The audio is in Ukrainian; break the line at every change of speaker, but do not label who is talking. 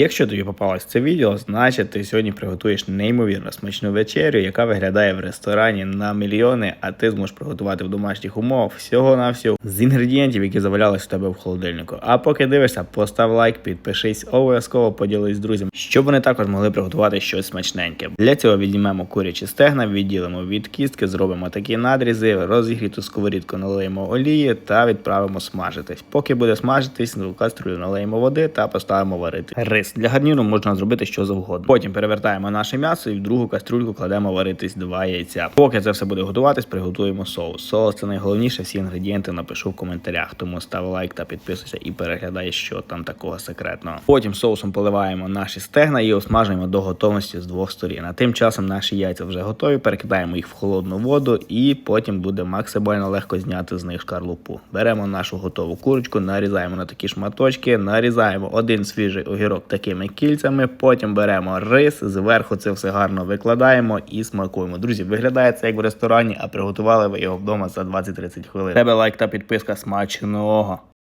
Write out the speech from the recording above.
Якщо тобі попалось це відео, значить ти сьогодні приготуєш неймовірно смачну вечерю, яка виглядає в ресторані на мільйони, а ти зможеш приготувати в домашніх умовах всього на всього з інгредієнтів, які завалялись у тебе в холодильнику. А поки дивишся, постав лайк, підпишись, обов'язково поділись з друзями, щоб вони також могли приготувати щось смачненьке. Для цього віднімемо курячі стегна, відділимо від кістки, зробимо такі надрізи, розігріту сковорідку налиємо олії та відправимо смажитись. Поки буде смажитись, в каструлю налиємо води та поставимо варити. Рис для гарніру можна зробити що завгодно. Потім перевертаємо наше м'ясо і в другу каструльку кладемо варитись два яйця. Поки це все буде готуватись, приготуємо соус. Соус це найголовніше. Всі інгредієнти напишу в коментарях. Тому став лайк та підписуйся і переглядай, що там такого секретного. Потім соусом поливаємо наші стегна і осмажуємо до готовності з двох сторін. А тим часом наші яйця вже готові. Перекидаємо їх в холодну воду, і потім буде максимально легко зняти з них шкарлупу. Беремо нашу готову курочку, нарізаємо на такі шматочки, нарізаємо один свіжий огірок такими кільцями. Потім беремо рис, зверху це все гарно викладаємо і смакуємо. Друзі, виглядає це як в ресторані, а приготували ви його вдома за 20-30 хвилин. Тебе лайк та підписка смачного.